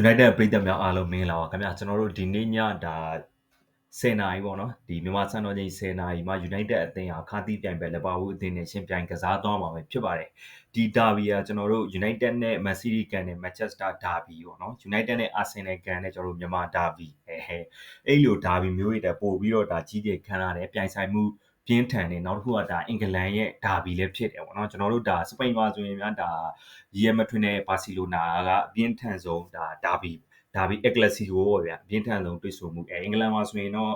United ပြည်သက်များအားလုံးမင်္ဂလာပါခင်ဗျာကျွန်တော်တို့ဒီနေ့ညဒါ10နာရီပေါ့နော်ဒီမြန်မာစံတော်ချိန်10နာရီမှာ United အသင်းဟာခါတီးပြိုင်ပွဲလက်ပါဘူးအသင်းနဲ့ရှင်ပြိုင်ကစားသွားမှာပဲဖြစ်ပါတယ်ဒီဒါဘီကကျွန်တော်တို့ United နဲ့ Man City ကန်နဲ့ Manchester Derby ပေါ့နော် United နဲ့ Arsenal ကန်နဲ့ကျွန်တော်တို့မြန်မာ Derby အဲဟဲအဲ့လို Derby မျိုးတွေတက်ပို့ပြီးတော့ဒါကြီးကြီးခံရတယ်ပြိုင်ဆိုင်မှု ပြင်းထန်တယ်နောက်တစ်ခုကဒါအင်္ဂလန်ရဲ့ဒါဘီလည်းဖြစ်တယ်ပေါ့နော်ကျွန်တော်တို့ဒါစပိန်မှာဆိုရင်များဒါရီယယ်မက်ဒရစ်နဲ့ဘာစီလိုနာကအပြင်းထန်ဆုံးဒါဒါဘီဒါဘီအက်ကလစီကိုပေါ့ဗျာအပြင်းထန်ဆုံးတွေ့ဆုံမှုအဲအင်္ဂလန်မှာဆိုရင်တော့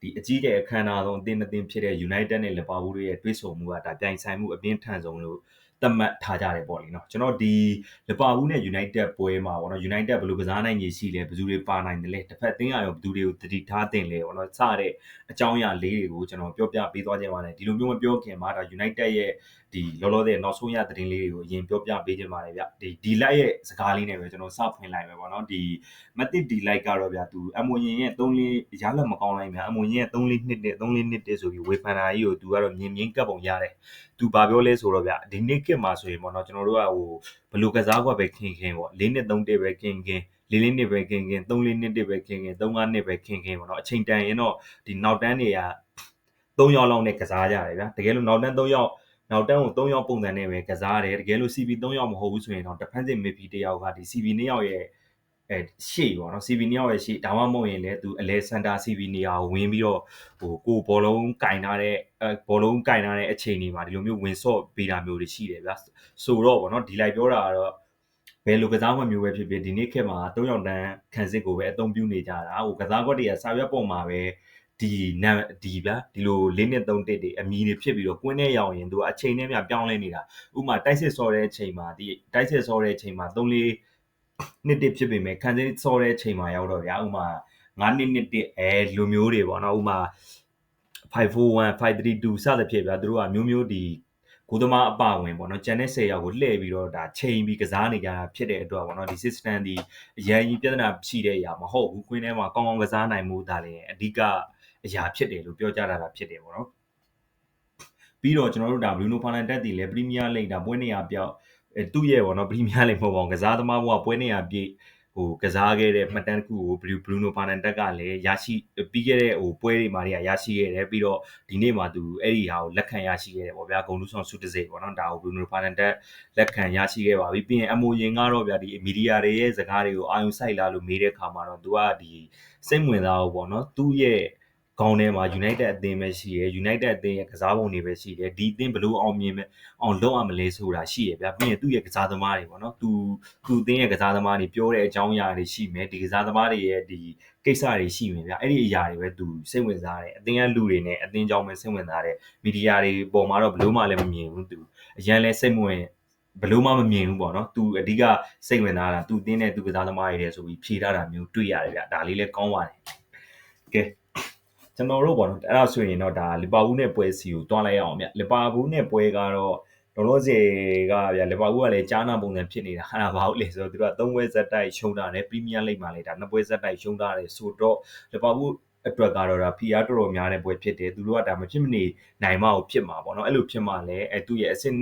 ဒီအကြီးကျယ်အခမ်းအနားဆုံးအသင်းအသင်းဖြစ်တဲ့ United နဲ့ Liverpool တို့ရဲ့တွေ့ဆုံမှုကဒါပြိုင်ဆိုင်မှုအပြင်းထန်ဆုံးလို့ သတ်မှတ်ထားကြတယ်ပေါ့လေနော်ကျွန်တော်ဒီလီဗာပူးနဲ့ United ပွဲမှာပေါ့နော် United ဘယ်လိုကစားနိုင်ကြီးရှိလဲဘယ်သူတွေပါနိုင်တယ်လဲတစ်ဖက်အသင်းအရောဘယ်သူတွေကိုတတိထားတင်လဲပေါ့နော်စတဲ့အကြောင်းအရာလေးတွေကိုကျွန်တော်ပြောပြပေးသွားခြင်းပါတယ်ဒီလိုမျိုးမပြောခင်မှာဒါ United ရဲ့ ဒီလောလောဆယ်နောက်ဆုံးရသတင်းလေးတွေကိုအရင်ပြောပြပေးခြင်းပါတယ်ဗျဒီဒီ light ရဲ့စကားလေးနဲ့ပဲကျွန်တော်စဖွင့်လိုက်မယ်ပေါ့နော်ဒီမတစ်ဒီ light ကတော့ဗျသူအမွန်ရင်ရဲ့3လေးရလက်မကောင်းလိုက်ဗျအမွန်ရင်ရဲ့3လေးနှစ်တဲ့3လေးနှစ်တဲ့ဆိုပြီးဝေဖန်တာကြီးကိုသူကတော့မြင်မြင်ကပ်ပုံရတယ်သူဘာပြောလဲဆိုတော့ဗျဒီနေ့ကစ်မှာဆိုရင်ပေါ့နော်ကျွန်တော်တို့ကဟိုဘလူကစားကွက်ပဲခင်ခင်ပေါ့၄နှစ်3တစ်ပဲခင်ခင်လေးလေးနှစ်ပဲခင်ခင်3လေးနှစ်တစ်ပဲခင်ခင်3 5နှစ်ပဲခင်ခင်ပေါ့နော်အချိန်တန်ရင်တော့ဒီနောက်တန်းတွေက3ရောက်လောက်နဲ့ကစားကြတယ်ဗျာတကယ်လို့နောက်တန်း3ရောက် နောက်တန်းကို3ရောက်ပုံစံနဲ့ပဲကစားတယ်တကယ်လို့ CB 3ရောက်မဟုတ်ဘူးဆိုရင်တော့ defensive midfield တယောက်ကဒီ CB 2ယောက်ရဲ့အဲရှေ့ပေါ့နော် CB 2ယောက်ရဲ့ရှေ့ဒါမှမဟုတ်ရင်လည်းသူအလဲစန်တာ CB နေရာကိုဝင်ပြီးတော့ဟိုကိုဘောလုံးကင်ထားတဲ့အဲဘောလုံးကင်ထားတဲ့အချိန်တွေမှာဒီလိုမျိုးဝင်ဆော့ပေးတာမျိုးတွေရှိတယ်ဗျာဆိုတော့ပေါ့နော်ဒီလိုက်ပြောတာကတော့ဘယ်လိုကစားမှမျိုးပဲဖြစ်ဖြစ်ဒီနေ့ခေတ်မှာ၃ယောက်တန်းခံစစ်ကိုပဲအသုံးပြုနေကြတာဟိုကစားကွက်တွေကစာရွက်ပေါ်မှာပဲ ဒီနံဒီဗျာဒီလိုလေးနှစ်သုံးတစ်တွေအမီတွေဖြစ်ပြီးတော့ကွင်းထဲရောက်ရင်သူကအချိန်နဲ့မြပြောင်းလဲနေတာဥပမာတိုက်စစ်စော်တဲ့အချိန်မှာဒီတိုက်စစ်စော်တဲ့အချိန်မှာ3လေးနှစ်တစ်ဖြစ်ပေမဲ့ခံစစ်စော်တဲ့အချိန်မှာရောက်တော့ဗျာဥပမာ9နှစ်နှစ်တစ်အဲလူမျိုးတွေပေါ့နော်ဥပမာ541 532စသဖြင့်ဗျာသူတို့ကမျိုးမျိုးဒီကိုသမားအပဝင်ပေါ့နော်ကျန်တဲ့10ယောက်ကိုလှည့်ပြီးတော့ဒါချိန်ပြီးကစားနေကြတာဖြစ်တဲ့အတွက်ပေါ့နော်ဒီ system ဒီအရင်ကြီးပြဿနာရှိတဲ့အရာမဟုတ်ဘူးကွင်းထဲမှာကောင်းကောင်းကစားနိုင်မှုဒါလည်းအဓိက အရာဖြစ်တယ်လို့ပြောကြတာဖြစ်တယ်ပေါ့နော်ပြီးတော့ကျွန်တော်တို့ဒါ Bruno Fernandes တည်လဲ Premier League ဒါပွဲနေရပြောက်အဲသူ့ရဲ့ပေါ့နော် Premier League မဟုတ်ပါဘူးကစားသမားဘုကပွဲနေရပြည့်ဟိုကစားခဲ့တဲ့မှတ်တမ်းတစ်ခုကို Bruno Fernandes ကလည်းရရှိပြီးခဲ့တဲ့ဟိုပွဲတွေမှာတွေကရရှိခဲ့တယ်ပြီးတော့ဒီနေ့မှာသူအဲ့ဒီဟာကိုလက်ခံရရှိခဲ့တယ်ပေါ့ဗျာဂုံလူဆောင်ဆုတစိပေါ့နော်ဒါကို Bruno Fernandes လက်ခံရရှိခဲ့ပါပြီပြီးရင်အမိုရင်ကတော့ဗျာဒီမီဒီယာတွေရဲ့စကားတွေကိုအာရုံစိုက်လာလို့မေးတဲ့အခါမှာတော့သူကဒီစိတ်ဝင်စားဖို့ပေါ့နော်သူ့ရဲ့ ခေါင်းထဲမှာ United အသင်းပဲရှိရယ် United အသင်းရဲ့ကစားပုံတွေပဲရှိတယ်ဒီအသင်းဘလို့အောင်မြင်မဲ့အောင်လုပ်ရမလဲဆိုတာရှိရယ်ဗျာပြီးရင်သူ့ရဲ့ကစားသမားတွေပေါ့နော်သူသူအသင်းရဲ့ကစားသမားတွေပြောတဲ့အကြောင်းအရာတွေရှိမယ်ဒီကစားသမားတွေရဲ့ဒီကိစ္စတွေရှိမယ်ဗျာအဲ့ဒီအရာတွေပဲသူစိတ်ဝင်စားတယ်အသင်းရဲ့လူတွေနဲ့အသင်းကြောင်းပဲစိတ်ဝင်စားတယ်မီဒီယာတွေပေါ်မှာတော့ဘလို့မှလည်းမမြင်ဘူးသူအရန်လဲစိတ်မဝင်ဘလို့မှမမြင်ဘူးပေါ့နော်သူအဓိကစိတ်ဝင်စားတာသူအသင်းနဲ့သူကစားသမားတွေတဲ့ဆိုပြီးဖြေထားတာမျိုးတွေ့ရတယ်ဗျာဒါလေးလည်းကောင်းပါတယ်ကဲ ကျွန်တော်တို့ပေါ့နော်အဲ့ဒါဆိုရင်တော့ဒါလီဗာပူးနဲ့ပွဲစီကိုတွားလိုက်ရအောင်ဗျလီဗာပူးနဲ့ပွဲကတော့လောလောဆယ်ကဗျလီဗာပူးကလည်းကြားနာပုံစံဖြစ်နေတာဟာဘာလို့လဲဆိုတော့သူက၃ပွဲဇက်တိုက်ရှုံးတာနဲ့ပရီးမီးယားလိဂ်မှာလည်းဒါနှစ်ပွဲဇက်တိုက်ရှုံးတာတယ်ဆိုတော့လီဗာပူးအတွက်ကတော့ဒါ PR တော်တော်များတဲ့ပွဲဖြစ်တယ်သူတို့ကဒါမဖြစ်မနေနိုင်မအောင်ဖြစ်မှာပေါ့နော်အဲ့လိုဖြစ်မှာလည်းအဲသူ့ရဲ့အဆင့်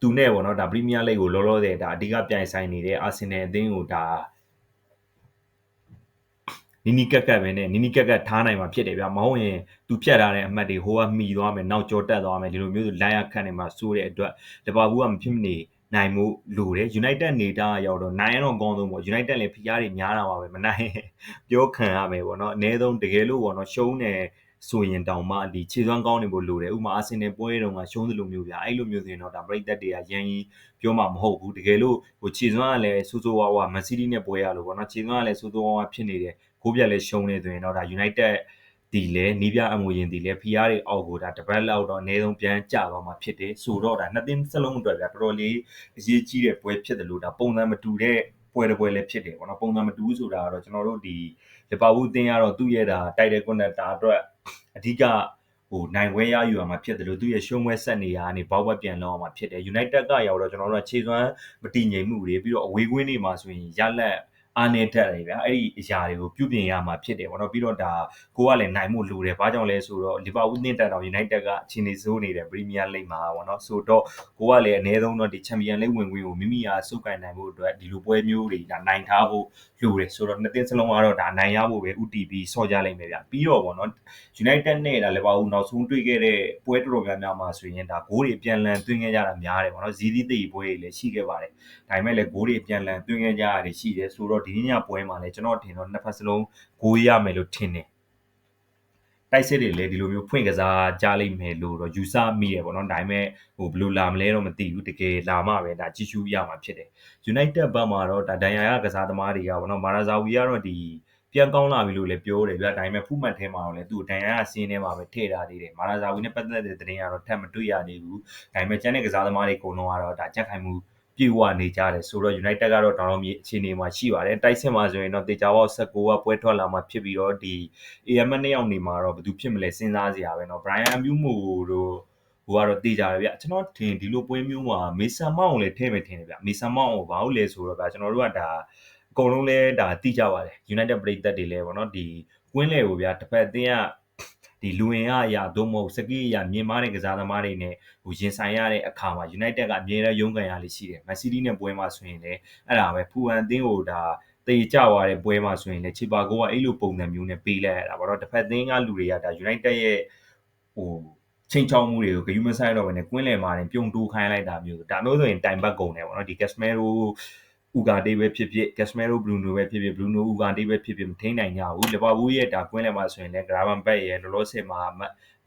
သူနဲ့ပေါ့နော်ဒါပရီးမီးယားလိဂ်ကိုလောလောဆယ်ဒါအဓိကပြိုင်ဆိုင်နေတဲ့အာဆင်နယ်အသင်းကိုဒါ နီနီကက်ကက်ပဲနဲ့နီနီကက်ကက်ထားနိုင်မှာဖြစ်တယ်ဗျမဟုတ်ရင်သူဖြတ်ထားတဲ့အမှတ်တွေဟိုကမှီသွားမယ်နောက်ကျော်တက်သွားမယ်ဒီလိုမျိုးလိုင်းရခန့်နေမှာစိုးတဲ့အတွက်လီဗာပူးကမဖြစ်မနေနိုင်မှုလိုတယ် United နေတာရောက်တော့နိုင်တော့ကောင်းဆုံးပေါ့ United လည်းဖိအားတွေများတာပါပဲမနိုင်ပြောခံရမယ်ပေါ့နော်အနည်းဆုံးတကယ်လို့ပေါ့နော်ရှုံးတယ်ဆိုရင်တောင်မှဒီခြေစွမ်းကောင်းနေဖို့လိုတယ်ဥပမာအာဆင်နယ်ပွဲတုန်းကရှုံးသလိုမျိုးဗျာအဲ့လိုမျိုးဆိုရင်တော့ဒါပရိသတ်တွေကရန်ကြီးပြောမှာမဟုတ်ဘူးတကယ်လို့ဟိုခြေစွမ်းကလည်းစူးစူးဝါးဝါမန်စီးတီးနဲ့ပွဲရလို့ပေါ့နော်ခြေစွမ်းကလည်းစူးစူးဝါးဝါဖြစ်နေတယ် ဂိုးပြက်လည်းရှုံးနေဆိုရင်တော့ဒါ United ဒီလဲနီးပြအမွေရင်ဒီလဲ PR တွေအောက်ကိုဒါတပတ်လောက်တော့အနည်းဆုံးပြန်ကျသွားမှာဖြစ်တယ်ဆိုတော့ဒါနှစ်သင်းစလုံးအတွက်ဗျာတော်တော်လေးအရေးကြီးတဲ့ပွဲဖြစ်တယ်လို့ဒါပုံစံမတူတဲ့ပွဲတစ်ပွဲလည်းဖြစ်တယ်ပေါ့နော်ပုံစံမတူဘူးဆိုတာကတော့ကျွန်တော်တို့ဒီလီဗာပူးအသင်းကတော့သူ့ရဲ့ဒါတိုက်တယ်ကွန်တက်တာအတွက်အဓိကဟိုနိုင်ဝဲရယူရမှာဖြစ်တယ်လို့သူ့ရဲ့ရှုံးဝဲဆက်နေရကနေဘောက်ဘက်ပြန်လောက်အောင်မှာဖြစ်တယ် United ကရောက်တော့ကျွန်တော်တို့ကခြေစွမ်းမတည်ငြိမ်မှုတွေပြီးတော့အဝေးကွင်းတွေမှာဆိုရင်ရလက် အားနည်းတတ်တယ်ဗျာအဲ့ဒီအရာတွေကိုပြုပြင်ရမှာဖြစ်တယ်ပေါ့နော်ပြီးတော့ဒါကိုကလည်းနိုင်မှုလိုတယ်ဘာကြောင့်လဲဆိုတော့လီဗာပူးသင့်တက်တော့ United ကအခြေအနေဆိုးနေတယ် Premier League မှာပေါ့နော်ဆိုတော့ကိုကလည်းအနည်းဆုံးတော့ဒီ Champion League ဝင်ခွင့်ကိုမိမိအားစုပ်ကိုင်နိုင်ဖို့အတွက်ဒီလိုပွဲမျိုးတွေဒါနိုင်ထားဖို့လိုတယ်ဆိုတော့နှစ်သင်းစလုံးကတော့ဒါနိုင်ရဖို့ပဲ UTP ဆော့ကြလိမ့်မယ်ဗျပြီးတော့ပေါ့နော် United နဲ့ဒါလီဗာပူးနောက်ဆုံးတွေ့ခဲ့တဲ့ပွဲတော်တော်များများမှာဆိုရင်ဒါဂိုးတွေပြန်လည်သွင်းခဲ့ကြတာများတယ်ပေါ့နော်ဇီးသီးသိပွဲတွေလည်းရှိခဲ့ပါတယ်ဒါပေမဲ့လည်းဂိုးတွေပြန်လည်သွင်းခဲ့ကြရတယ်ရှိတယ်ဆိုတော့ဒီညပွဲမှာလည်းကျွန်တော်ထင်တော့နှစ်ဖက်စလုံးဂိုးရမယ်လို့ထင်တယ်တိုက်စစ်တွေလည်းဒီလိုမျိုးဖွင့်ကစားကြလိမ့်မယ်လို့တော့ယူဆမိရပေါ့နော်ဒါပေမဲ့ဟိုဘယ်လိုလာမလဲတော့မသိဘူးတကယ်လာမှပဲဒါကြီးရှုရမှာဖြစ်တယ် United ဘက်မှာတော့ဒါဒန်ယာရကစားသမားတွေကပေါ့နော်မာရာဇာဝီကတော့ဒီပြန်ကောင်းလာပြီလို့လည်းပြောတယ်ဗျဒါပေမဲ့ဖူးမှတ်ထဲမှာတော့လည်းသူ့ဒန်ယာရစီးနေမှာပဲထည့်ထားသေးတယ်မာရာဇာဝီနဲ့ပတ်သက်တဲ့သတင်းကတော့ထပ်မတွေ့ရသေးဘူးဒါပေမဲ့ကျန်တဲ့ကစားသမားတွေအကုန်လုံးကတော့ဒါကြက်ခိုင်မှု ပြေဝနေကြတယ်ဆိုတော့ United ကတော့တောင်တော့မြေအခြေအနေမှာရှိပါတယ်တိုက်စစ်မှာဆိုရင်တော့တေချာပေါက်16ကပွဲထွက်လာမှဖြစ်ပြီးတော့ဒီ AM နှစ်ယောက်နေမှာတော့ဘယ်သူဖြစ်မလဲစဉ်းစားစရာပဲเนาะ Brian Mbeumo တို့ဟိုကတော့တေးကြတယ်ဗျကျွန်တော်ထင်ဒီလိုပွဲမျိုးမှာမေဆန်မောင်ကိုလည်းထည့်မယ်ထင်တယ်ဗျမေဆန်မောင်ကိုဘာလို့လဲဆိုတော့ဗျကျွန်တော်တို့ကဒါအကုန်လုံးလဲဒါတိကြပါတယ် United ပရိသတ်တွေလဲပေါ့နော်ဒီကွင်းလေကိုဗျတစ်ဖက်အသင်းက ဒီလူဝင်အားအရာသို့မဟုတ်စကီးအရာမြင်မာတဲ့ကစားသမားတွေနဲ့ဟိုရင်ဆိုင်ရတဲ့အခါမှာ United ကအမြဲတမ်းရုန်းကန်ရလေးရှိတယ်။ Man City နဲ့ပွဲမှာဆိုရင်လည်းအဲ့ဒါပဲဖူအန်အသင်းကိုဒါတေကြသွားတဲ့ပွဲမှာဆိုရင်လည်းချီပါကိုကအဲ့လိုပုံစံမျိုးနဲ့ပေးလိုက်ရတာပေါ့နော်။တစ်ဖက်သင်းကလူတွေကဒါ United ရဲ့ဟိုချိန်ချောင်းမှုတွေကိုဂယူးမဆိုင်တော့ဘဲနဲ့ကွင်းလယ်မှာတင်ပြုံတိုးခိုင်းလိုက်တာမျိုးဒါမျိုးဆိုရင်တိုင်ပတ်ကုန်တယ်ပေါ့နော်ဒီ Casemiro ဥကာတေးပဲဖြစ်ဖြစ် Casemiro Bruno ပဲဖြစ်ဖြစ် Bruno ဥကာတေးပဲဖြစ်ဖြစ်မထိန်နိုင်ကြဘူးလီဗာပူးရဲ့ဒါကွင်းလယ်မှာဆိုရင်လည်း Gravenberch ရဲ့လောလောဆယ်မှာမ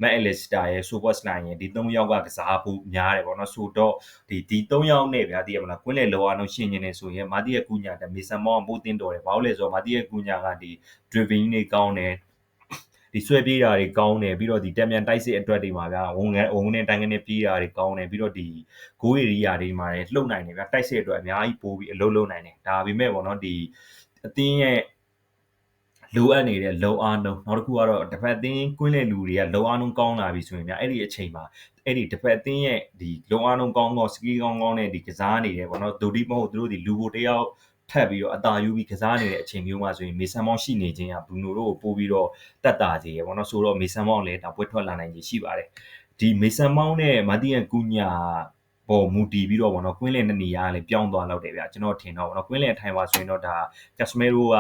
က်အလစ်စတာရဲ့ဆိုဘော့စလိုင်းရဲ့ဒီ၃ယောက်ကကစားဖို့များတယ်ပေါ့နော်ဆိုတော့ဒီဒီ၃ယောက်နဲ့ဗျာတည်ရမလားကွင်းလေလောအောင်ရှင်းနေနေဆိုရင်မာတီရဲ့ကူညာတဲ့မီဆန်မောင်ပိုးတင်တော်တယ်ဘာလို့လဲဆိုတော့မာတီရဲ့ကူညာကဒီ driving တွေကောင်းတယ် ဒီဆွဲပြေးတာတွေကောင်းတယ်ပြီးတော့ဒီတက်မြန်တိုက်စစ်အတွက်တွေမှာဗျာဝန်ငန်းဝန်နဲ့တိုင်ကနေပြေးတာတွေကောင်းတယ်ပြီးတော့ဒီဂိုးရီယာတွေမှာလည်းလှုပ်နိုင်တယ်ဗျာတိုက်စစ်အတွက်အများကြီးပိုးပြီးအလုံးလုံးနိုင်တယ်ဒါပေမဲ့ပေါ့နော်ဒီအသင်းရဲ့လိုအပ်နေတဲ့လုံအားနှုန်းနောက်တစ်ခုကတော့တစ်ဖက်အသင်းကွင်းလေလူတွေကလုံအားနှုန်းကောင်းလာပြီဆိုရင်ဗျအဲ့ဒီအချိန်မှာအဲ့ဒီတစ်ဖက်အသင်းရဲ့ဒီလုံအားနှုန်းကောင်းတော့စကီးကောင်းကောင်းနဲ့ဒီကစားနေတယ်ပေါ့နော်ဒိုဒီမဟုတ်သူတို့ဒီလူဘိုတယောက် ထပ်ပြီးတော့အသာယူပြီးကစားနေတဲ့အချိန်မျိုးမှာဆိုရင်မေဆန်မောင်းရှိနေခြင်းကဘရူနိုတို့ကိုပို့ပြီးတော့တက်တာစေရပေါ့နော်ဆိုတော့မေဆန်မောင်းလည်းဒါပွဲထွက်လာနိုင်ခြင်းရှိပါတယ်ဒီမေဆန်မောင်းနဲ့မာတီယန်ကူညာပေါ်မူတည်ပြီးတော့ဗောနော်ကွင်းလင်တဲ့နေရာကလည်းပြောင်းသွားတော့တယ်ဗျာကျွန်တော်ထင်တော့ဗောနော်ကွင်းလင်အထိုင်ပါဆိုရင်တော့ဒါကက်စမဲရိုက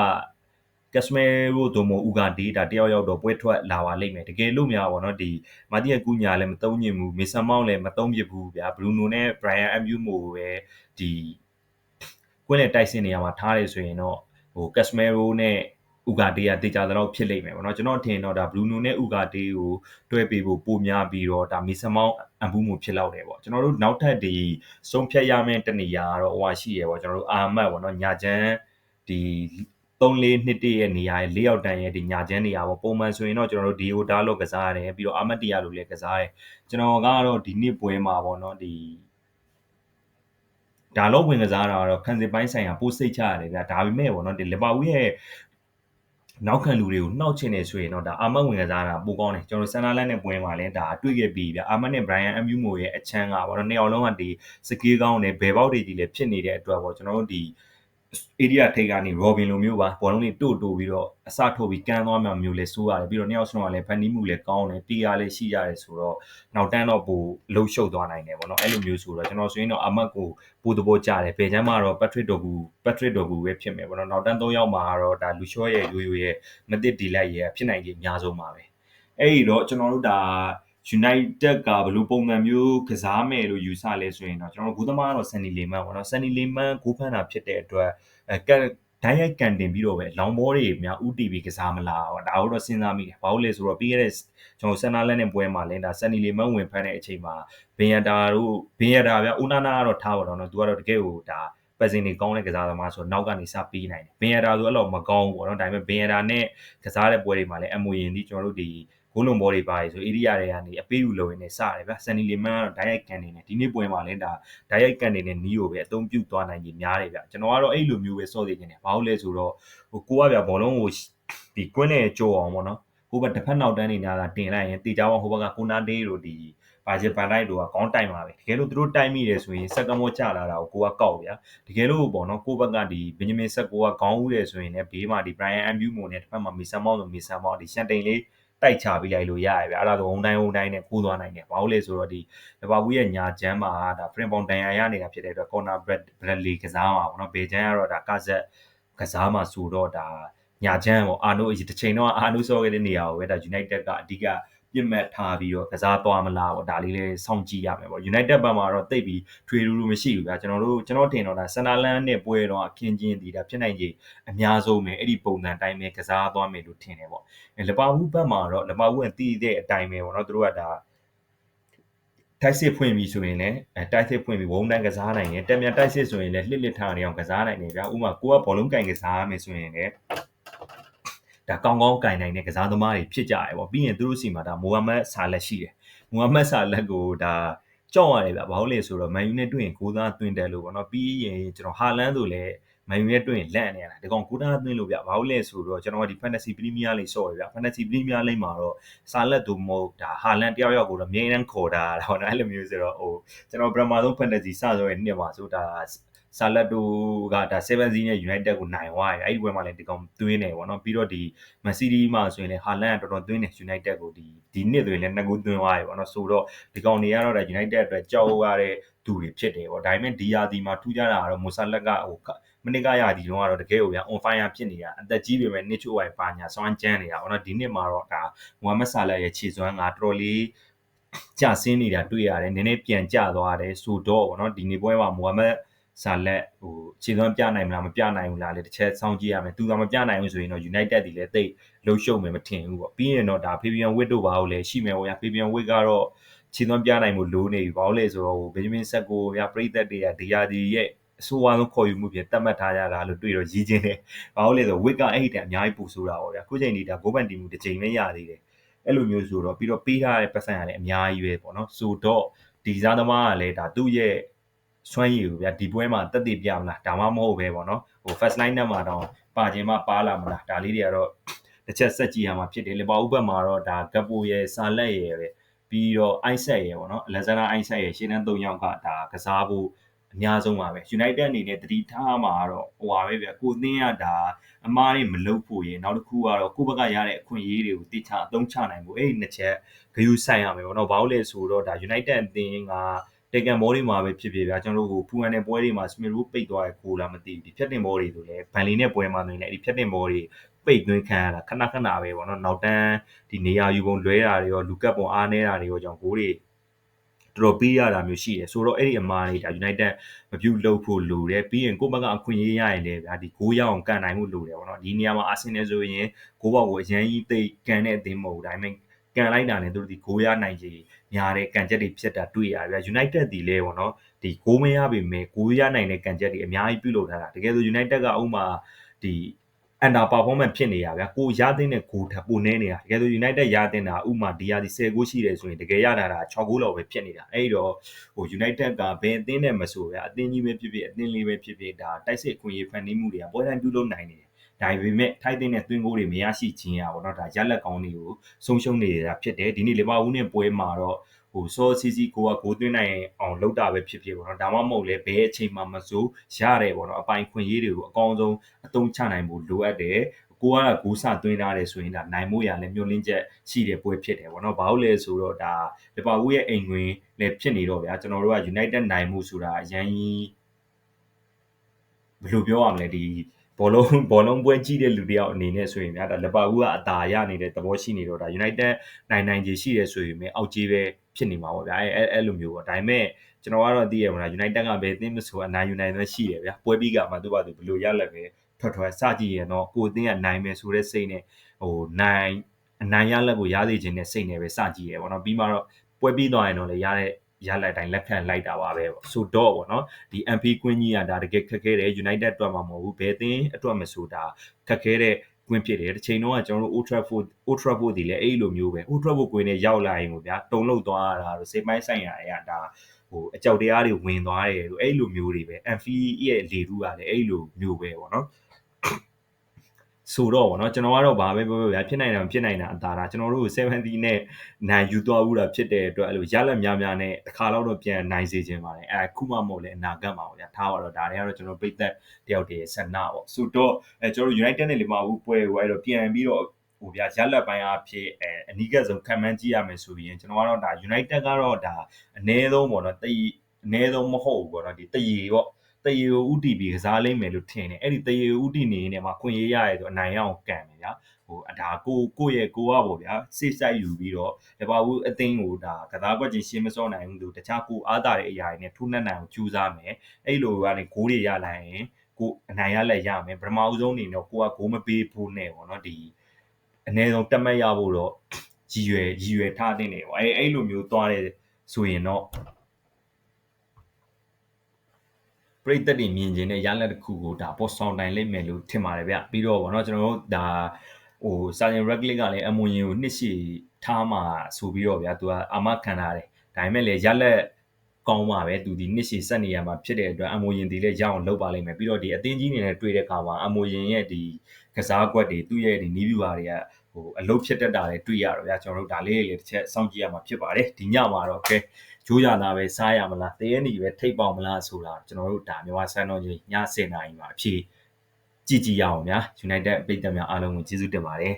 ကက်စမဲရိုတို့မို့ဥကဒေးတာတယောက်ယောက်တော့ပွဲထွက်လာပါလိမ့်မယ်တကယ်လို့များပေါ့နော်ဒီမာတီယကူညာလည်းမသုံးညင်ဘူးမေဆန်မောင်းလည်းမသုံးပြဘူးဗျာဘရူနိုနဲ့ဘရိုင်ယန်အမ်ယူမိုပဲဒီ ကွင်းနဲ့တိုက်စင်နေရာမှာထားတယ်ဆိုရင်တော့ဟိုကက်စမဲရိုနဲ့ဥကာတေးကတေချာတော့ဖြစ်လိမ့်မယ်ပေါ့နော်ကျွန်တော်ထင်တော့ဒါဘလူးနိုနဲ့ဥကာတေးကိုတွဲပေးဖို့ပိုများပြီးတော့ဒါမီဆမောင်းအမှုမှုဖြစ်လောက်တယ်ပေါ့ကျွန်တော်တို့နောက်ထပ်ဒီဆုံးဖြတ်ရမယ့်တနေရာတော့ဟိုဟာရှိရပေါ့ကျွန်တော်တို့အာမတ်ပေါ့နော်ညာချမ်းဒီ3-4နှစ်တည်းရဲ့နေရာရဲ့၄ယောက်တန်းရဲ့ဒီညာချမ်းနေရာပေါ့ပုံမှန်ဆိုရင်တော့ကျွန်တော်တို့ဒီယိုဒါလို့ကစားရတယ်ပြီးတော့အာမတ်တီယာလို့လည်းကစားရတယ်ကျွန်တော်ကတော့ဒီနှစ်ပွဲမှာပေါ့နော်ဒီ ဒါတော့ဝင်ကစားတာတော့ခံစစ်ပိုင်းဆိုင်ရာပိုးစိတ်ချရတယ်ဗျာဒါပေမဲ့ပေါ့နော်ဒီလီဗာပူးရဲ့နောက်ခံလူတွေကိုနှောက်ချင်နေဆိုရင်တော့ဒါအာမတ်ဝင်ကစားတာပိုကောင်းတယ်ကျွန်တော်ဆန်နာလန်နဲ့ပွဲမှာလည်းဒါတွေ့ခဲ့ပြီးဗျအာမတ်နဲ့ဘရိုင်ယန်အမ်ယူမိုရဲ့အချမ်းကပေါ့နော်နှစ်ယောက်လုံးကဒီစကေးကောင်းတယ်ဘယ်ပေါက်တွေကြီးလည်းဖြစ်နေတဲ့အတွက်ပေါ့ကျွန်တော်တို့ဒီ area ထိပ်ကနေ Robin လိုမျိုးပါဘောလုံးလေးတိုးတိုးပြီးတော့အစထုတ်ပြီးကန်းသွားမှမျိုးလဲစိုးရတယ်ပြီးတော့နှစ်ယောက်ဆုံးကလည်းဖန်တီးမှုလည်းကောင်းတယ်တီးရလည်းရှိရတယ်ဆိုတော့နောက်တန်းတော့ပိုလှုပ်ရှုပ်သွားနိုင်တယ်ပေါ့နော်အဲ့လိုမျိုးဆိုတော့ကျွန်တော်ဆိုရင်တော့အမတ်ကိုပိုးသဘောကျတယ်ဘယ်ချမ်းမှာတော့ Patrick Dogu Patrick Dogu ပဲဖြစ်မယ်ပေါ့နော်နောက်တန်း၃ယောက်မှာတော့ဒါလူရှော့ရဲ့ယိုယိုရဲ့မတစ်ဒီလိုက်ရဲ့ဖြစ်နိုင်ခြင်းအများဆုံးပါပဲအဲ့ဒီတော့ကျွန်တော်တို့ဒါ United ကဘယ်လိုပုံစံမျိုးကစားမယ်လို့ယူဆလဲဆိုရင်တော့ကျွန်တော်တို့ဂိုးသမားကတော့ Sunny Lehmann ပေါ့နော် Sunny Lehmann ဂိုးဖမ်းတာဖြစ်တဲ့အတွက်အဲဓာတ်ရိုက်ကန်တင်ပြီးတော့ပဲလောင်ဘောတွေများဥတီပြီးကစားမလားဟောဒါတော့စဉ်းစားမိတယ်ဘာလို့လဲဆိုတော့ပြီးခဲ့တဲ့ကျွန်တော်ဆန်နာလက်နဲ့ပွဲမှာလင်းဒါ Sunny Lehmann ဝင်ဖမ်းတဲ့အချိန်မှာဘင်ယတာတို့ဘင်ယတာဗျဦးနာနာကတော့ထားပါတော့နော်သူကတော့တကယ်ကိုဒါပတ်စင်တွေကောင်းတဲ့ကစားသမားဆိုတော့နောက်ကနေစပေးနိုင်တယ်ဘင်ယတာဆိုအဲ့လိုမကောင်းဘူးပေါ့နော်ဒါပေမဲ့ဘင်ယတာနဲ့ကစားတဲ့ပွဲတွေမှာလည်းအမွေရင်ဒီကျွန်တော်တို့ဒီ ဂိုးလုံးဘောတွေပါဆို area တွေကနေအပေးယူလို့ရင်းနဲ့စတယ်ဗျာဆန်နီလီမန်ကတော့ direct ကန်နေတယ်ဒီနေ့ပွဲမှာလည်းဒါ direct ကန်နေတဲ့နီးကိုပဲအသုံးပြုသွားနိုင်ကြီးများတယ်ဗျာကျွန်တော်ကတော့အဲ့လိုမျိုးပဲစော့သေးနေတယ်ဘာလို့လဲဆိုတော့ဟိုကိုကဗျာဘောလုံးကိုဒီကွင်းနဲ့ကြောအောင်ပေါ့နော်ဟိုဘက်တစ်ဖက်နောက်တန်းနေညာတာတင်လိုက်ရင်တေချာအောင်ဟိုဘက်ကကိုနာဒေးတို့ဒီဘာဂျက်ဘန်တိုက်တို့ကခေါင်းတိုက်မှာပဲတကယ်လို့သူတို့တိုက်မိတယ်ဆိုရင်စက်ကမောကျလာတာကိုကိုကကောက်ဗျာတကယ်လို့ပေါ့နော်ကိုဘက်ကဒီဘင်ဂျမင်ဆက်ကိုကခေါင်းဦးတယ်ဆိုရင်လည်းဘေးမှာဒီ Brian Ambu မို့နဲ့တစ်ဖက်မှာမီဆန်မောင်းဆိုမီဆန်မောင်းဒီရှန်တိန်လေး တိုက်ချပေးလိုက်လို့ရရဗျအဲ့ဒါဆိုဝုံတိုင်းဝုံတိုင်းနဲ့ကိုးသွားနိုင်တယ်ဘာလို့လဲဆိုတော့ဒီလဘာဘူးရဲ့ညာချမ်းမှာဒါဖရင်ပေါင်တန်ရာရနေတာဖြစ်တဲ့အတွက် corner bread bradley ကစားမှာပေါ့နော်ဘေချမ်းကတော့ဒါကဇက်ကစားမှာဆိုတော့ဒါညာချမ်းပေါ့အာနိုအတစ်ချိန်တော့အာနိုဆော့ခဲ့တဲ့နေရာကိုပဲဒါ United ကအဓိက ပြစ်မှတ်ထားပြီးတော့ကစားသွားမလားပေါ့ဒါလေးလေးစောင့်ကြည့်ရမယ်ပေါ့ United ဘက်မှာတော့တိတ်ပြီးထွေထူးထူးမရှိဘူးဗျာကျွန်တော်တို့ကျွန်တော်ထင်တော့ဒါဆန်နာလန်နဲ့ပွဲတော့အခင်းချင်းဒီဒါဖြစ်နိုင်ကြီးအများဆုံးပဲအဲ့ဒီပုံစံတိုင်းပဲကစားသွားမယ်လို့ထင်တယ်ပေါ့လပါဝူးဘက်မှာတော့လပါဝူးကတည်တဲ့အတိုင်းပဲပေါ့နော်သူတို့ကဒါတိုက်စစ်ဖွင့်ပြီဆိုရင်လည်းအဲတိုက်စစ်ဖွင့်ပြီးဝုံတန်းကစားနိုင်တယ်တက်မြတိုက်စစ်ဆိုရင်လည်းလှစ်လစ်ထားနေအောင်ကစားနိုင်တယ်ဗျာဥပမာကိုကဘောလုံးကင်ကစားရမယ်ဆိုရင်လည်း ဒါကောင်းကောင်းကင်နိုင်တဲ့ကစားသမားတွေဖြစ်ကြရပေါ့ပြီးရင်သူတို့စီမှာဒါမိုဟမ်မက်ဆာလက်ရှိတယ်မိုဟမ်မက်ဆာလက်ကိုဒါကြောက်ရတယ်ဗျဘာလို့လဲဆိုတော့မန်ယူနဲ့တွေ့ရင်ကိုးသားသွင်းတယ်လို့ပေါ့နော်ပြီးရင်ကျွန်တော်ဟာလန်ဆိုလည်းမန်ယူနဲ့တွေ့ရင်လက်နေရတာဒီကောင်ကိုးသားသွင်းလို့ဗျဘာလို့လဲဆိုတော့ကျွန်တော်ကဒီ Fantasy Premier League ဆော့ရဗျ Fantasy Premier League မှာတော့ဆာလက်တို့မဟုတ်ဒါဟာလန်တယောက်ယောက်ကိုတော့အမြဲတမ်းခေါ်တာတော့အဲ့လိုမျိုးဆိုတော့ဟိုကျွန်တော်ပထမဆုံး Fantasy စဆိုရင်နှစ်မှာဆိုဒါ ဆာလက်တိုကဒါ7စီးနဲ့ United ကိုနိုင်သွားတယ်အဲ့ဒီပွဲမှာလည်းဒီကောင်သွင်းတယ်ပေါ့နော်ပြီးတော့ဒီ Man City မှာဆိုရင်လည်းဟာလန်ကတော်တော်သွင်းတယ် United ကိုဒီဒီနှစ်ဆိုရင်လည်းနှစ်ခုသွင်းသွားတယ်ပေါ့နော်ဆိုတော့ဒီကောင်တွေကတော့ဒါ United အတွက်ကြောက်ရတဲ့သူတွေဖြစ်တယ်ပေါ့ဒါပေမဲ့ဒီယာဒီမှာထူးခြားတာကတော့မိုဆာလက်ကဟိုမနစ်ကရာဒီတော့ကတော့တကယ်ကိုဗျာ on fire ဖြစ်နေတာအသက်ကြီးပေမဲ့နှစ်ချို့ဝိုင်ပါညာစွမ်းကျန်းနေတာပေါ့နော်ဒီနှစ်မှာတော့ဒါမိုဟာမက်ဆာလက်ရဲ့ခြေစွမ်းကတော်တော်လေးကျဆင်းနေတာတွေ့ရတယ်နည်းနည်းပြန်ကျသွားတယ်ဆိုတော့ပေါ့နော်ဒီနေ့ပွဲမှာမိုဟာမက် ဆာလက်ဟိုခြေသွမ်းပြနိုင်မလားမပြနိုင်ဘူးလားလေတစ်ချက်စောင့်ကြည့်ရမယ်သူကမပြနိုင်ဘူးဆိုရင်တော့ United ဒီလည်းတိတ်လှုပ်ရှုပ်မယ်မထင်ဘူးပေါ့ပြီးရင်တော့ဒါ Fabian Witt တို့ဘာလို့လဲရှိမယ်ပေါ့ဗျာ Fabian Witt ကတော့ခြေသွမ်းပြနိုင်မှုလိုနေပြီဘာလို့လဲဆိုတော့ဟို Benjamin Sesko ဗျာပရိသတ်တွေကဒီယာဒီရဲ့အဆိုးဝါးဆုံးခေါ်ယူမှုဖြစ်တတ်မှတ်ထားရတာလို့တွေ့တော့ရည်ချင်းတယ်။ဘာလို့လဲဆိုဝစ်ကအဲ့ဒီတန်အများကြီးပူဆိုတာပေါ့ဗျာ။ခုချိန်ဒီဒါဂိုးပန်တီမှုတစ်ချိန်ပဲရသေးတယ်။အဲ့လိုမျိုးဆိုတော့ပြီးတော့ပေးထားတဲ့ပတ်စံရလည်းအများကြီးပဲပေါ့နော်။ဆိုတော့ဒီစားသမားကလည်းဒါသူ့ရဲ့ စွမ်းရည်ကိုဗျာဒီပွဲမှာတက်တည်ပြမလားဒါမှမဟုတ်ပဲပေါ့နော်ဟို first line နဲ့မှာတော့ပါခြင်းမပါလာမလားဒါလေးတွေကတော့တစ်ချက်ဆက်ကြည့်ရမှာဖြစ်တယ်လေပါဥပတ်မှာတော့ဒါဂပ်ပိုရဲ့စာလက်ရဲ့ပဲပြီးတော့အိုက်ဆက်ရဲ့ပေါ့နော်အလက်ဇန္ဒာအိုက်ဆက်ရဲ့ရှင်းတန်း၃ယောက်ကဒါကစားဖို့အများဆုံးပါပဲ United အနေနဲ့တတိထားမှာတော့ဟိုပါပဲဗျကိုအသင်းကဒါအမားတွေမလုပ်ဖို့ရေနောက်တစ်ခုကတော့ကိုဘက်ကရတဲ့အခွင့်အရေးတွေကိုတိကျအသုံးချနိုင်ဖို့အဲ့ဒီနှစ်ချက်ဂရုစိုက်ရမယ်ပေါ့နော်ဘာလို့လဲဆိုတော့ဒါ United အသင်းက တေကန်ဘောတွေမှာပဲဖြစ်ဖြစ်ဗျာကျွန်တော်တို့ဟိုဖူအန်တဲ့ပွဲတွေမှာစမီရူပိတ်သွားရကိုလာမသိဘူးဒီဖြတ်တင်ဘောတွေဆိုလည်းဗန်လီနဲ့ပွဲမှာနေလည်းဒီဖြတ်တင်ဘောတွေပိတ်သွင်းခံရတာခဏခဏပဲပေါ့နော်နောက်တန်းဒီနေရာယူပုံလွဲတာတွေရောလူကပ်ပုံအားနေတာတွေရောကြောင့်ဂိုးတွေတော်တော်ပေးရတာမျိုးရှိတယ်ဆိုတော့အဲ့ဒီအမားလေးဒါ United မပြုတ်လုပ်ဖို့လိုတယ်ပြီးရင်ကိုယ့်ဘက်ကအခွင့်အရေးရရင်လည်းဗျာဒီဂိုးရအောင်ကန်နိုင်မှုလိုတယ်ပေါ့နော်ဒီနေရာမှာ Arsenal ဆိုရင်ဂိုးဘောက်ကိုအရင်ကြီးသိကန်တဲ့အသင်းမဟုတ်ဘူးဒါပေမဲ့ ကန်လိုက်တာနဲ့သူတို့ဒီဂိုးရနိုင်ခြေများတဲ့ကန်ချက်တွေဖြစ်တာတွေ့ရဗျာ United ဒီလဲပေါ့နော်ဒီဂိုးမရပေမဲ့ဂိုးရနိုင်တဲ့ကန်ချက်တွေအများကြီးပြုလုပ်ထားတာတကယ်ဆို United ကဥမာဒီ under performance ဖြစ်နေတာဗျာကိုရတဲ့နဲ့ကိုထပ်ပိုနေနေတာတကယ်ဆို United ရတဲ့တာဥမာဒီယာဒီ10ဂိုးရှိတယ်ဆိုရင်တကယ်ရတာတာ6ဂိုးလောက်ပဲဖြစ်နေတာအဲ့တော့ဟို United ကဘယ်အသင်းနဲ့မဆိုဗျာအသင်းကြီးပဲဖြစ်ဖြစ်အသင်းလေးပဲဖြစ်ဖြစ်ဒါတိုက်စစ်အခွင့်အရေးဖန်တီးမှုတွေကပွဲတိုင်းပြုလုပ်နိုင်နေတယ် ဒါပေမဲ့ထိုက်တဲ့နဲ့သွင်းဂိုးတွေမရရှိခြင်းရပါတော့ဒါရက်လက်ကောင်းတွေကိုဆုံးရှုံးနေတာဖြစ်တယ်ဒီနေ့လီဗာပူးနဲ့ပွဲမှာတော့ဟိုစောစီစီကိုကဂိုးသွင်းနိုင်အောင်လုပ်တာပဲဖြစ်ဖြစ်ပေါ့နော်ဒါမှမဟုတ်လဲဘယ်အချိန်မှမစိုးရတယ်ပေါ့နော်အပိုင်ခွင့်ရေးတွေကိုအကောင်းဆုံးအသုံးချနိုင်ဖို့လိုအပ်တယ်ကိုကဂိုးစသွင်းထားတယ်ဆိုရင်ဒါနိုင်မို့ရလည်းမျိုးလင်းချက်ရှိတဲ့ပွဲဖြစ်တယ်ပေါ့နော်ဘာလို့လဲဆိုတော့ဒါလီဗာပူးရဲ့အိမ်ဝင်လည်းဖြစ်နေတော့ဗျာကျွန်တော်တို့က United နိုင်မှုဆိုတာအရင်ကြီးဘယ်လိုပြောရမလဲဒီ ဘောလုံးဘောလုံးပွဲကြည့်တဲ့လူတယောက်အနေနဲ့ဆိုရင်များဒါလပါဦးကအသာရနေတဲ့သဘောရှိနေတော့ဒါ United နိုင်နိုင်ကြီးရှိတယ်ဆိုရင်အောက်ကြီးပဲဖြစ်နေမှာပေါ့ဗျာအဲအဲ့လိုမျိုးပေါ့ဒါပေမဲ့ကျွန်တော်ကတော့သိရမလား United ကဘယ်အသင်းမဆိုအနိုင်ယူနိုင်တဲ့ရှိတယ်ဗျာပွဲပြီးကမှသူ့ဘာသူဘယ်လိုရလက်ပဲထွက်ထွက်စကြည့်ရင်တော့ကိုအသင်းကနိုင်မယ်ဆိုတဲ့စိတ်နဲ့ဟိုနိုင်အနိုင်ရလက်ကိုရသေးခြင်းနဲ့စိတ်နဲ့ပဲစကြည့်ရပေါ့နော်ပြီးမှတော့ပွဲပြီးသွားရင်တော့လေရတဲ့ ရလိုက်တိုင်းလက်ခံလိုက်တာပါပဲပေါ့ဆိုတော့ပေါ့နော်ဒီ MP ကွင်းကြီးကဒါတကယ်ခက်ခဲတယ် United အတွက်မှာမဟုတ်ဘူးဘယ်အသင်းအတွက်မဆိုတာခက်ခဲတဲ့ကွင်းဖြစ်တယ်တစ်ချိန်တော့ကျွန်တော်တို့ Old Trafford Old Trafford ဒီလည်းအဲ့လိုမျိုးပဲ Old Trafford ကွင်းနဲ့ရောက်လာရင်ပေါ့ဗျာတုံလုတ်သွားတာတို့စိတ်ပိုင်းဆိုင်ရာအရာဒါဟိုအကြောက်တရားတွေဝင်သွားတယ်လို့အဲ့လိုမျိုးတွေပဲ Amphi ရဲ့လေထူးကလည်းအဲ့လိုမျိုးပဲပေါ့နော် ဆိုတော့ဗောနော်ကျွန်တော်ကတော့ဗာပဲပြောပြောဗျာဖြစ်နိုင်တယ်ဖြစ်နိုင်တာအသာတာကျွန်တော်တို့70နဲ့နိုင်ယူသွားဘူးတာဖြစ်တဲ့အတွက်အဲ့လိုရလက်များများနဲ့တစ်ခါတော့ပြန်နိုင်စေခြင်းပါတယ်အဲခုမှမဟုတ်လေအနာဂတ်မှာပေါ့ဗျာထားပါတော့ဒါတွေကတော့ကျွန်တော်ပိတ်သက်တယောက်တည်းဆန္ဒပေါ့ဆိုတော့အဲကျွန်တော်တို့ United နဲ့လီမာပူးပွဲကိုအဲ့တော့ပြန်ပြီးတော့ဟိုဗျာရလက်ပိုင်းအဖြစ်အဲအနီးကပ်ဆုံးခံမှန်းကြည့်ရမယ်ဆိုရင်ကျွန်တော်ကတော့ဒါ United ကတော့ဒါအနည်းဆုံးပေါ့နော်တိတ်အနည်းဆုံးမဟုတ်ဘူးပေါ့နော်ဒီတရေပေါ့ တရေကိုဥတီပြီးကစားလိမ့်မယ်လို့ထင်တယ်အဲ့ဒီတရေဥတီနေနေမှာခွင့်ရရရဲဆိုအနိုင်ရအောင်ကန်မယ်ဗျာဟိုဒါကိုကိုရဲ့ကိုကပေါ့ဗျာစိတ်ဆိုင်ယူပြီးတော့လီဗာပူးအသင်းကိုဒါကစားကွက်ချင်းရှင်းမစောနိုင်ဘူးလို့တခြားကိုအားတာတဲ့အရာတွေနဲ့ထိုးနှက်နိုင်အောင်ကြိုးစားမယ်အဲ့လိုကနေဂိုးတွေရလာရင်ကိုအနိုင်ရလက်ရမယ်ပထမဦးဆုံးအနေနဲ့ကိုကဂိုးမပေးဖို့နဲ့ပေါ့နော်ဒီအနည်းဆုံးတက်မှတ်ရဖို့တော့ရည်ရွယ်ရည်ရွယ်ထားတဲ့နေပေါ့အဲအဲ့လိုမျိုးသွားတဲ့ဆိုရင်တော့ ပရိသတ်တွေမြင်ကျင်တဲ့ရလဒ်တစ်ခုကိုဒါပေါ်ဆောင်နိုင်လိမ့်မယ်လို့ထင်ပါတယ်ဗျပြီးတော့ဗောနော်ကျွန်တော်တို့ဒါဟိုစာရင် regular ကလည်းအမွန်ရင်ကိုနှစ်ရှည်ထားမှာဆိုပြီးတော့ဗျာသူကအာမခံထားတယ်ဒါပေမဲ့လည်းရလက်ကောင်းပါပဲသူဒီနှစ်ရှည်ဆက်နေရမှာဖြစ်တဲ့အတွက်အမိုရင်ဒီလည်းရအောင်လုပ်ပါလိမ့်မယ်ပြီးတော့ဒီအသင်းကြီးနေနဲ့တွေ့တဲ့အခါမှာအမိုရင်ရဲ့ဒီကစားကွက်တွေသူ့ရဲ့ဒီနီးဗျူဟာတွေကဟိုအလုပ်ဖြစ်တတ်တာလည်းတွေ့ရတော့ဗျာကျွန်တော်တို့ဒါလေးတွေလည်းတစ်ချက်စောင့်ကြည့်ရမှာဖြစ်ပါတယ်ဒီညမှာတော့ကဲ ဂျိုးရတာပဲစားရမလားတရေနီပဲထိတ်ပေါက်မလားဆိုတာကျွန်တော်တို့ဒါမြန်မာစံတော်ကြီးည7:00နာရီမှာအဖြေကြည့်ကြည့်ရအောင်ဗျာ United ပြည်သက်များအားလုံးကိုကျေးဇူးတင်ပါတယ်